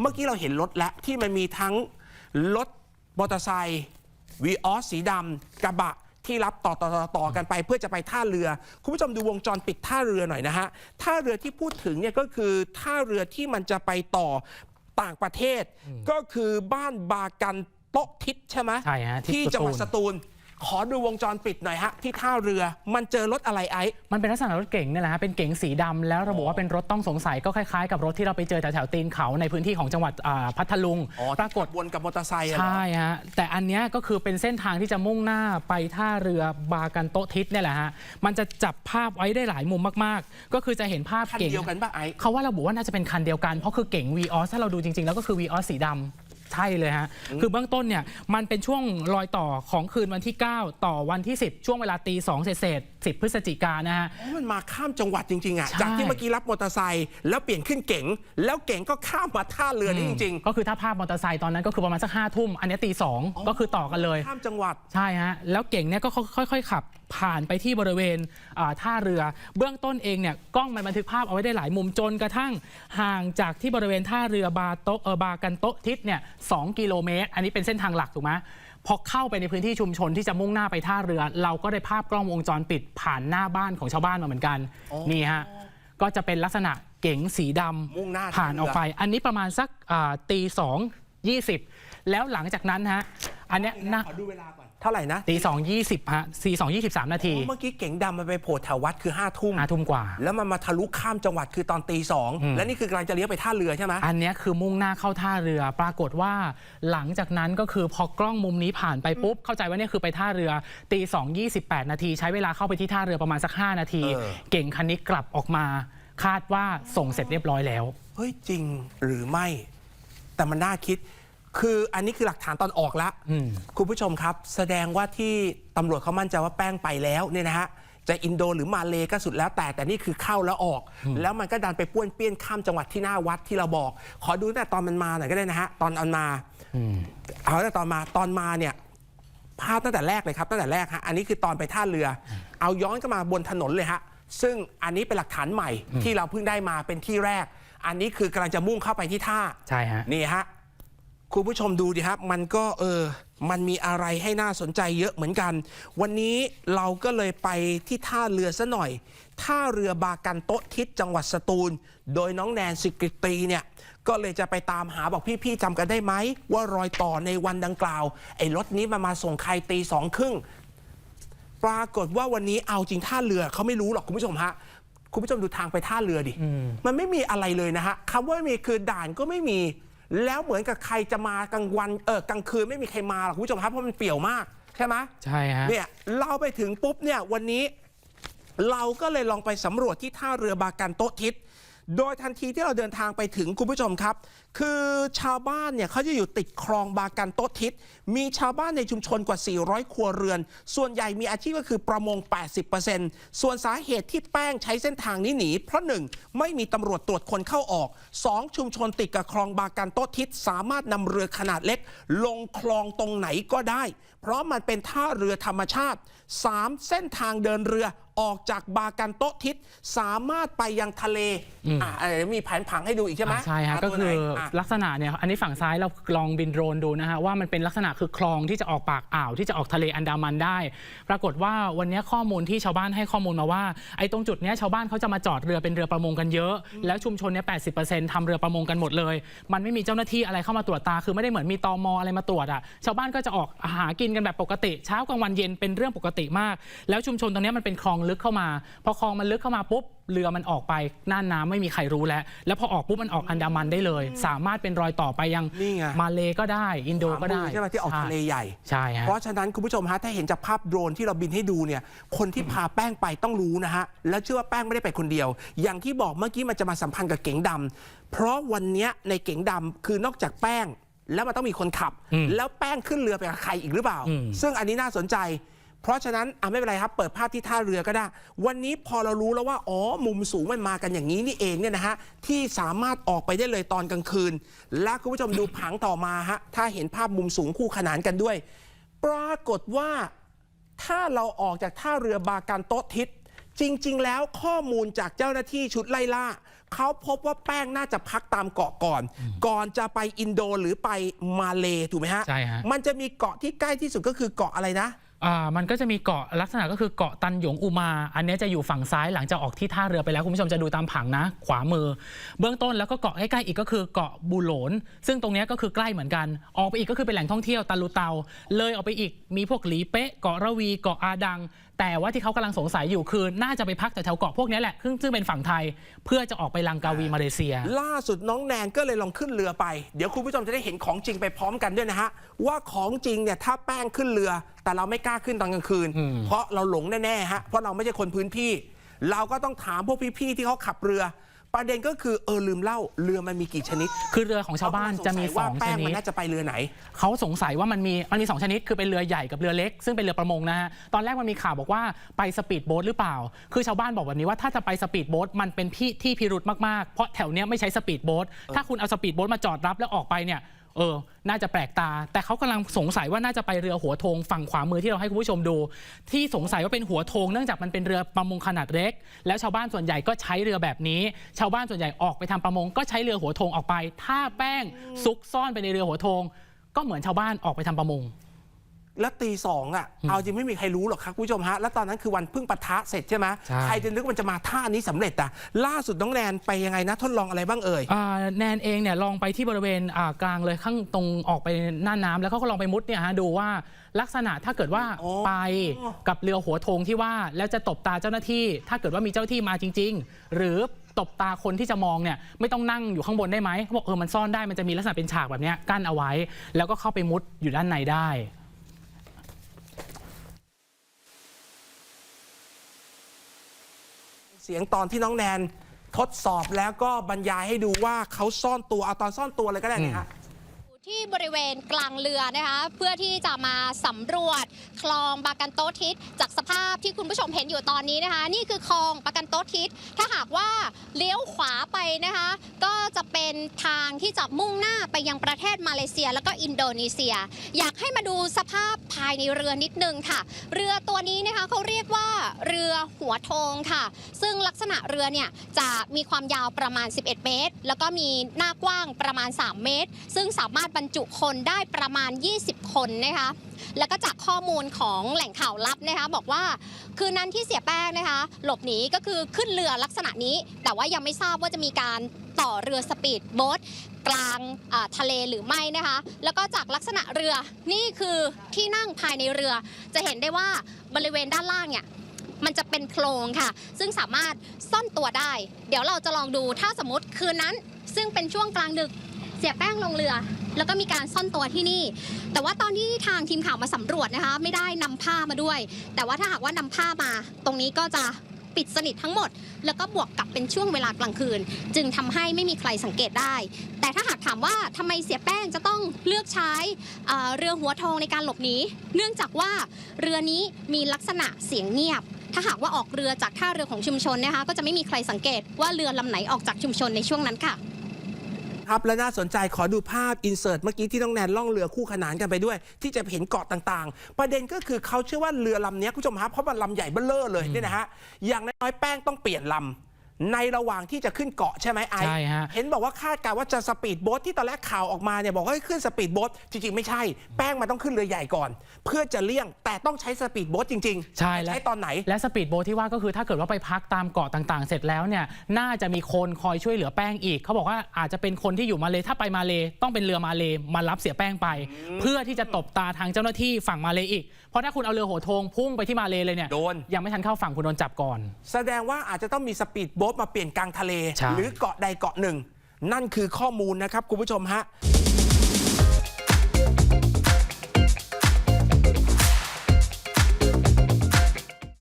เมื่อกี้เราเห็นรถแล้วที่มันมีทั้งรถมอเตอร์ไซค์วีออสสีดำกระบะที่รับต่อต่อต่อต่อกันไปเพื่อจะไปท่าเรือ คุณผู้ชมดูวงจรปิดท่าเรือหน่อยนะฮะท่าเรือที่พูดถึงเนี่ยก็คือท่าเรือที่มันจะไปต่อต่างประเทศ ก็คือบ้านบากันโต๊ะทิศใช่ไหมใช่ฮะที่ที่จังหวัดสสตูล ตูล ขอดูวงจรปิดหน่อยฮะ ที่ท่าเรือมันเจอรถอะไรไอ้มันเป็นลักษณะรถเก๋งเนี่ยแหละฮะเป็นเก๋งสีดำแล้วระบุว่าเป็นรถต้องสงสัยก็คล้ายๆกับรถที่เราไปเจอแถวๆตีนเขาในพื้นที่ของจังหวัดอ่าพัทลุง ปรากฏ วนกับมอเตอร์ไซค์อะเหรอ ใช่ฮะแต่อันเนี้ยก็คือเป็นเส้นทางที่จะมุ่งหน้าไปท่าเรือบากันโตะทิศเนี่ยแหละฮะมันจะจับภาพไว้ได้หลายมุมมากๆ ก็คือจะเห็นภาพคันเก๋งเดียวกันป่ะไอ้ เขาว่าระบุว่าน่าจะเป็นคันเดียวกัน เพราะคือเก๋ง v ีออสถ้าเราดูจริงๆ แล้วก็คือ v ีออสสีดำ ใช่เลยฮะ คือเบื้องต้นเนี่ยมันเป็นช่วงรอยต่อของคืนวันที่ 9 ต่อวันที่ 10 ช่วงเวลาตี2เศษๆ 10 พฤศจิกายนนะฮะอ๋อมันมาข้ามจังหวัดจริงๆอะ ใช่ จากที่เมื่อกี้รับมอเตอร์ไซค์แล้วเปลี่ยนขึ้นเก๋ง แล้วเก๋งก็ข้ามมาท่าเรือนี่จริง ก็คือถ้าภาพมอเตอร์ไซค์ตอนนั้นก็คือประมาณสักห้าทุ่ม อันนี้ตีสองก็คือต่อกันเลย ๆ ข้ามจังหวัด ใช่ฮะ แล้วเก่งเนี่ยก็ค่อยๆขับผ่านไปที่บริเวณอ่าท่าเรือ เบื้องต้นเองเนี่ยกล้องมันบันทึกภาพเอาไว้ได้หลายมุมจนกระทั่งห่างจากที่บริเวณท่าเรือบาโตะเออบากันโตะทิศเนี่ยสองกิโลเมตร อันนี้เป็นเส้นทางหลักถูกไหม พอเข้าไปในพื้นที่ชุมชนที่จะมุ่งหน้าไปท่าเรือ เราก็ได้ภาพกล้องวงจรปิดผ่านหน้าบ้านของชาวบ้านมาเหมือนกันอ๋อนี่ฮะก็จะเป็นลักษณะเก๋งสีดำมุ่งหน้าผ่านท่าเรือออกไป อันนี้ประมาณสักอ่าตีสองยี่สิบแล้วหลังจากนั้นฮะอันเนี้ยน่า ขอดูเวลาก่อน เท่าไหร่นะตีสองยี่สิบฮะตีสองยี่สิบสามนาทีเมื่อกี้เก๋งดำมันไปโผล่แถววัดคือห้าทุ่มห้าทุ่มกว่า แล้วมันมาทะลุข้ามจังหวัดคือตอนตีสองอืมและนี่คือกำลังจะเลี้ยวไปท่าเรือใช่ไหมอันเนี้ยคือมุ่งหน้าเข้าท่าเรือ ปรากฏว่าหลังจากนั้นก็คือพอกล้องมุมนี้ผ่านไปปุ๊บเข้าใจว่าเนี่ยคือไปท่าเรือตีสองยี่สิบแปดนาที ใช้เวลาเข้าไปที่ท่าเรือประมาณสัก5นาทีเออเก่งคันนี้กลับออกมาคาดว่าส่งเสร็จเรียบร้อยแล้ว เฮ้ยจริงหรือไม่ แต่มันน่าคิด คืออันนี้คือหลักฐานตอนออกแล้วอืมคุณผู้ชมครับ แสดงว่าที่ตำรวจเขามั่นใจว่าแป้งไปแล้วเนี่ยนะฮะจะอินโดหรือมาเลก็สุดแล้วแต่ แต่นี่คือเข้าแล้วออก แล้วมันก็ดันไปป้วนเปี้ยนข้ามจังหวัดที่หน้าวัดที่เราบอก ขอดูตั้งแต่ตอนมันมาหน่อยก็ได้นะฮะตอนอันมาอืมเอาตั้งแต่ตอนมาตอนมาเนี่ยภาพตั้งแต่แรกเลยครับตั้งแต่แรกฮะอันนี้คือตอนไปท่าเรือ เอาย้อนก็มาบนถนนเลยฮะซึ่งอันนี้เป็นหลักฐานใหม่ที่เราเพิ่งได้มาเป็นที่แรก อันนี้คือกำลังจะมุ่งเข้าไปที่ท่าใช่ฮะนี่ฮะ คุณผู้ชมดูดิครับ มันก็เออ มันมีอะไรให้น่าสนใจเยอะเหมือนกัน วันนี้เราก็เลยไปที่ท่าเรือซะหน่อย ท่าเรือบากันโต๊ะทิศจังหวัดสตูล โดยน้องแนนสิกริตรีเนี่ย ก็เลยจะไปตามหาบอกพี่ๆจำกันได้ไหม ว่ารอยต่อในวันดังกล่าว ไอ้รถนี้มามาส่งใครตีสองครึ่งปรากฏว่าวันนี้เอาจริงท่าเรือเขาไม่รู้หรอกคุณผู้ชมฮะคุณผู้ชมดูทางไปท่าเรือดิ มันไม่มีอะไรเลยนะฮะคำว่าไม่มีคือด่านก็ไม่มี แล้วเหมือนกับใครจะมากลางวันเออกลางคืนไม่มีใครมาหรอกคุณผู้ชมครับเพราะมันเปลี่ยวมากใช่ไหมใช่ฮะเนี่ยเราไปถึงปุ๊บเนี่ยวันนี้ เราก็เลยลองไปสำรวจที่ท่าเรือบากันโต๊ะทิศ โดยทันทีที่เราเดินทางไปถึงคุณผู้ชมครับ คือชาวบ้านเนี่ยเขาจะอยู่ติดคลองบากันโต๊ะทิศ มีชาวบ้านในชุมชนกว่า 400 ครัวเรือน ส่วนใหญ่มีอาชีพก็คือประมง 80%ส่วนสาเหตุที่แป้งใช้เส้นทางนี้หนี เพราะ 1. ไม่มีตำรวจตรวจคนเข้าออก 2. ชุมชนติดกับคลองบากันโต๊ะทิศ สามารถนำเรือขนาดเล็ก ลงคลองตรงไหนก็ได้ เพราะมันเป็นท่าเรือธรรมชาติ 3. เส้นทางเดินเรือ ออกจากบากันโต๊ะทิศสามารถไปยังทะเลอะเอ่อมีแผนผังให้ดูอีกใช่ไหมอ่าใช่ฮะหาก็ตัวคืไหนออะลักษณะเนี่ยอันนี้ฝั่งซ้ายเราลองบินโดรนดูนะฮะว่ามันเป็นลักษณะคือคลองที่จะออกปากอ่าวที่จะออกทะเลอันดามันได้ ปรากฏว่าวันนี้ข้อมูลที่ชาวบ้านให้ข้อมูลมาว่าไอ้ตรงจุดเนี้ยชาวบ้านเขาจะมาจอดเรือเป็นเรือประมงกันเยอะ แล้วชุมชนเนี่ยแปทำเรือประมงกันหมดเลย มันไม่มีเจ้าหน้าที่อะไรเข้ามาตรวจตาคือไม่ได้เหมือนมีตมอะไรมาตรวจอะชาวบ้านก็จะออกหากินกันแบบปกติ เช้ากลางวันเย็นเป็นเรื่องปกติมาก แล้วชุมชนตรงเนี้ยมันเป็นคลองลึกเข้ามา พอคลองมันลึกเข้ามาปุ๊บเรือมันออกไปน่านน้ำไม่มีใครรู้แล้ว แล้วพอออกปุ๊บมันออกอันดามันได้เลย สามารถเป็นรอยต่อไปยังนี่ไง มาเลก็ได้ อินโดก็ได้ ใช่ไหมที่ออกทะเลใหญ่ ใช่ฮะ เพราะฉะนั้นคุณผู้ชมฮะถ้าเห็นจากภาพโดรนที่เราบินให้ดูเนี่ย คนที่พาแป้งไปต้องรู้นะฮะ แล้วเชื่อว่าแป้งไม่ได้ไปคนเดียว อย่างที่บอกเมื่อกี้มันจะมาสัมพันธ์กับเก๋งดำเพราะวันเนี้ยในเก๋งดำคือนอกจากแป้ง แล้วมันต้องมีคนขับ อืมแล้วแป้งขึ้นเรือไปกับใครอีกหรือเปล่า อืม ซึ่งอันนี้น่าสนใจ เพราะฉะนั้นอะไม่เป็นไรครับ เปิดภาพที่ท่าเรือก็ได้ วันนี้พอเรารู้แล้วว่าอ๋อมุมสูงมันมากันอย่างนี้นี่เองเนี่ยนะฮะที่สามารถออกไปได้เลยตอนกลางคืน และคุณผู้ชมดูผังต่อมาฮะถ้าเห็นภาพมุมสูงคู่ขนานกันด้วย ปรากฏว่าถ้าเราออกจากท่าเรือบาการโต๊ะทิศจริง ๆ แล้วข้อมูลจากเจ้าหน้าที่ชุดไล่ล่าเขาพบว่าแป้งน่าจะพักตามเกาะก่อน ก่อนจะไปอินโดหรือไปมาเลถูกไหมฮะใช่ฮะมันจะมีเกาะที่ใกล้ที่สุดก็คือเกาะอะไรนะ อ่ามันก็จะมีเกาะลักษณะก็คือเกาะตันหยงอุมา อันนี้จะอยู่ฝั่งซ้ายหลังจากออกที่ท่าเรือไปแล้วคุณผู้ชมจะดูตามผังนะ ขวามือ เบื้องต้นแล้วก็เกาะใกล้ๆอีกก็คือเกาะบูโหลน ซึ่งตรงนี้ก็คือใกล้เหมือนกัน ออกไปอีกก็คือเป็นแหล่งท่องเที่ยวตาลูเตา เลยออกไปอีกมีพวกหลีเป๊ะเกาะระวีเกาะอาดังแต่ว่าที่เขากำลังสงสัยอยู่คือน่าจะไปพักแถวๆเกาะพวกเนี้ยแหละซึ่งซึ่งเป็นฝั่งไทยเพื่อจะออกไปลังกาวีมาเลเซีย ล่าสุดน้องแนนก็เลยลองขึ้นเรือไป เดี๋ยวคุณผู้ชมจะได้เห็นของจริงไปพร้อมกันด้วยนะฮะ ว่าของจริงเนี่ยถ้าแป้งขึ้นเรือ แต่เราไม่กล้าขึ้นตอนกลางคืน อืม เพราะเราหลงแน่ๆฮะเพราะเราไม่ใช่คนพื้นที่ เราก็ต้องถามพวกพี่ๆที่เขาขับเรือ ประเด็นก็คือเออลืมเล่าเรือมันมีกี่ชนิดคือเรือของชาวบ้านจะมีสว่าองแป้ชงนิมันดน่าจะไปเรือไหน เขาสงสัยว่ามันมีมันมีสองชนิดคือเป็นเรือใหญ่กับเรือเล็ก ซึ่งเป็นเรือประมงนะฮะตอนแรกมันมีข่าวบอกว่าไปสปีดโบ๊ทหรือเปล่า คือชาวบ้านบอกแบบนี้ว่าถ้าจะไปสปีดโบ๊ทมันเป็นที่ที่พิรุธมากๆเพราะแถวเนี้ยไม่ใช้สปีดโบ๊ทถ้าคุณเอาสปีดโบ๊ทมาจอดรับแล้วออกไปเนี่ย เออ น่าจะแปลกตา แต่เขากำลังสงสัยว่าน่าจะไปเรือหัวธงฝั่งขวามือที่เราให้คุณผู้ชมดู ที่สงสัยว่าเป็นหัวธงเนื่องจากมันเป็นเรือประมงขนาดเล็ก แล้วชาวบ้านส่วนใหญ่ก็ใช้เรือแบบนี้ ชาวบ้านส่วนใหญ่ออกไปทำประมงก็ใช้เรือหัวธงออกไป ถ้าแป้งซุกซ่อนไปในเรือหัวธงก็เหมือนชาวบ้านออกไปทำประมง แล้วตีสองอะ เอาจริงไม่มีใครรู้หรอกครับคุณผู้ชมฮะ แล้วตอนนั้นคือวันเพิ่งปะทะเสร็จใช่ไหมใช่ ใครจะนึกมันจะมาท่านี้สำเร็จอะ ล่าสุดน้องแนนไปยังไงนะทดลองอะไรบ้างเอ่ย อ่าแนนเองเนี่ยลองไปที่บริเวณอ่ากลางเลยข้างตรงออกไปหน้าน้ำแล้วเขาก็ลองไปมุดเนี่ยฮะดูว่าลักษณะถ้าเกิดว่าอ๋อไปกับเรือหัวธงที่ว่าแล้วจะตบตาเจ้าหน้าที่ ถ้าเกิดว่ามีเจ้าหน้าที่มาจริง ๆ หรือตบตาคนที่จะมองเนี่ยไม่ต้องนั่งอยู่ข้างบนได้ไหมเขาบอกเออมันซ่อนได้มันจะมีลักษณะเป็นฉากแบบเนี้ยกั้นเอาไว้ แล้วก็เข้าไปมุดอยู่ด้านในได้ เสียงตอนที่น้องแนนทดสอบแล้วก็บรรยายให้ดูว่าเขาซ่อนตัวเอาตอนซ่อนตัวเลยก็ได้นะฮะ ที่บริเวณกลางเรือนะคะเพื่อที่จะมาสำรวจคลองบากันโตทิศจากสภาพที่คุณผู้ชมเห็นอยู่ตอนนี้นะคะ นี่คือคลองบากันโตทิศถ้าหากว่าเลี้ยวขวาไปนะคะ ก็จะเป็นทางที่จะมุ่งหน้าไปยังประเทศมาเลเซีย แล้วก็อินโดนีเซีย อยากให้มาดูสภาพภายในเรือนิดนึงค่ะ เรือตัวนี้นะคะเขาเรียกว่าเรือหัวทงค่ะ ซึ่งลักษณะเรือเนี่ยจะมีความยาวประมาณ 11 เมตร แล้วก็มีหน้ากว้างประมาณ 3 เมตร ซึ่งสามารถบรรจุคนได้ประมาณ 20 คนนะคะแล้วก็จากข้อมูลของแหล่งข่าวลับนะคะบอกว่าคืนนั้นที่เสียแป้งนะคะ หลบหนีก็คือขึ้นเรือลักษณะนี้ แต่ว่ายังไม่ทราบว่าจะมีการต่อเรือสปีดโบ๊ทกลางทะเลหรือไม่นะคะ แล้วก็จากลักษณะเรือนี่คือที่นั่งภายในเรือ จะเห็นได้ว่าบริเวณด้านล่างเนี่ยมันจะเป็นโพรงค่ะ ซึ่งสามารถซ่อนตัวได้ เดี๋ยวเราจะลองดูถ้าสมมติคืนนั้น ซึ่งเป็นช่วงกลางดึกเสียแป้งลงเรือ แล้วก็มีการซ่อนตัวที่นี่ แต่ว่าตอนที่ทางทีมข่าวมาสำรวจนะคะ ไม่ได้นำผ้ามาด้วย แต่ว่าถ้าหากว่านำผ้ามา ตรงนี้ก็จะปิดสนิททั้งหมด แล้วก็บวกกับเป็นช่วงเวลากลางคืน จึงทำให้ไม่มีใครสังเกตได้ แต่ถ้าหากถามว่าทำไมเสียแป้งจะต้องเลือกใช้เอ่อเรือหัวทองในการหลบหนีเนื่องจากว่าเรือนี้มีลักษณะเสียงเงียบ ถ้าหากว่าออกเรือจากท่าเรือของชุมชนนะคะก็จะไม่มีใครสังเกตว่าเรือลำไหนออกจากชุมชนในช่วงนั้นค่ะ ครับและน่าสนใจขอดูภาพอินเสิร์ตเมื่อกี้ที่น้องแนนล่องเรือคู่ขนานกันไปด้วย ที่จะเห็นเกาะต่างๆ ประเด็นก็คือเขาเชื่อว่าเรือลำนี้คุณผู้ชมครับเพราะมันลำใหญ่เบ้อเร่อเลยเนี่ยนะฮะอย่างน้อยๆแป้งต้องเปลี่ยนลำ ในระหว่างที่จะขึ้นเกาะใช่ไหมไอซ์ใช่ฮะ เห็นบอกว่าคาดการณ์ว่าจะสปีดโบ๊ทที่ตอนแรกข่าวออกมาเนี่ยบอกว่าให้ขึ้นสปีดโบ๊ทจริงๆ ไม่ใช่ แป้งมันต้องขึ้นเรือใหญ่ก่อน เพื่อจะเลี่ยงแต่ต้องใช้สปีดโบ๊ทจริงๆใช่และใช้ตอนไหน และสปีดโบ๊ทที่ว่าก็คือถ้าเกิดว่าไปพักตามเกาะต่างๆ เสร็จแล้วเนี่ยน่าจะมีคนคอยช่วยเหลือแป้งอีก เขาบอกว่าอาจจะเป็นคนที่อยู่มาเลถ้าไปมาเลต้องเป็นเรือมาเลมารับเสียแป้งไป เพื่อที่จะตบตาทางเจ้าหน้าที่ฝั่งมาเลอีก เพราะถ้าคุณเอาเรือโหโทงพุ่งไปที่มาเลเลยเนี่ยโดน ยังไม่ทันเข้าฝั่งคุณโดนจับก่อน แสดงว่าอาจจะต้องมีสปีดโบ๊ทมาเปลี่ยนกลางทะเล ใช่ หรือเกาะใดเกาะหนึ่ง นั่นคือข้อมูลนะครับคุณผู้ชมฮะ